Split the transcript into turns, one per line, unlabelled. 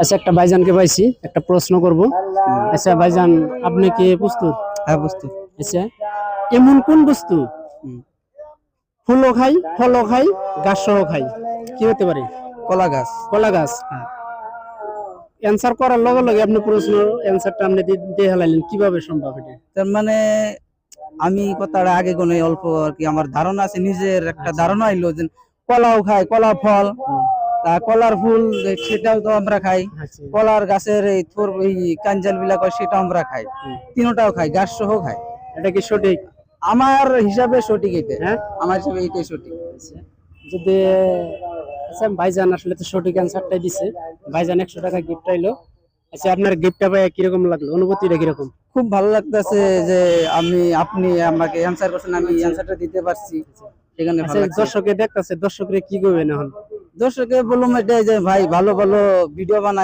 আচ্ছা একটা ভাইজানকে পাইছি একটা প্রশ্ন করব। আচ্ছা ভাইজান আপনি কি প্রস্তুত?
হ্যাঁ বস্তু
আচ্ছা এমন কোন বস্তু। ফুলও খাই ফলও খাই গাছ সহ খাই কি হতে পারে?
কলা গাছ।
কলা গাছ। অ্যান্সার করার লগে লগে আপনি প্রশ্ন অ্যান্সারটা আপনি দিয়ে হেলাইলেন কীভাবে সম্ভব এটা?
তার মানে আমি কথাটা আগে কোনো অল্প আর কি আমার ধারণা আছে নিজের একটা ধারণা আইলো যে কলাও খায় কলা ফল। তা কলার ফুল সেটাও তো আমরা খাই।
আচ্ছা।
কলার গাছের এই থোর এই কাঞ্জাল বিলাক সেটাও আমরা খাই। তিনোটাও খাই গাছ সহ খাই।
এটা কি সঠিক?
আমার হিসাবে সঠিক এটা।
হ্যাঁ?
আমার হিসাবে এটাই সঠিক।
আচ্ছা। যদি আচ্ছা ভাইজান আসলে তো সঠিক অ্যান্সারটাই দিছে। ভাইজান একশো টাকা গিফট আইলো। আচ্ছা আপনার গিফটটা পাই কীরকম লাগল? অনুভূতিটা কীরকম?
খুব ভালো লাগতেছে যে আমি আপনি আমাকে অ্যান্সার করছেন আমি অ্যান্সারটা দিতে পারছি। সেখানে
দর্শকে দেখতেছে দর্শকরে কি করবেন এখন?
দর্শকে বললাম এটাই যে ভাই ভালো ভালো ভিডিও বানায়।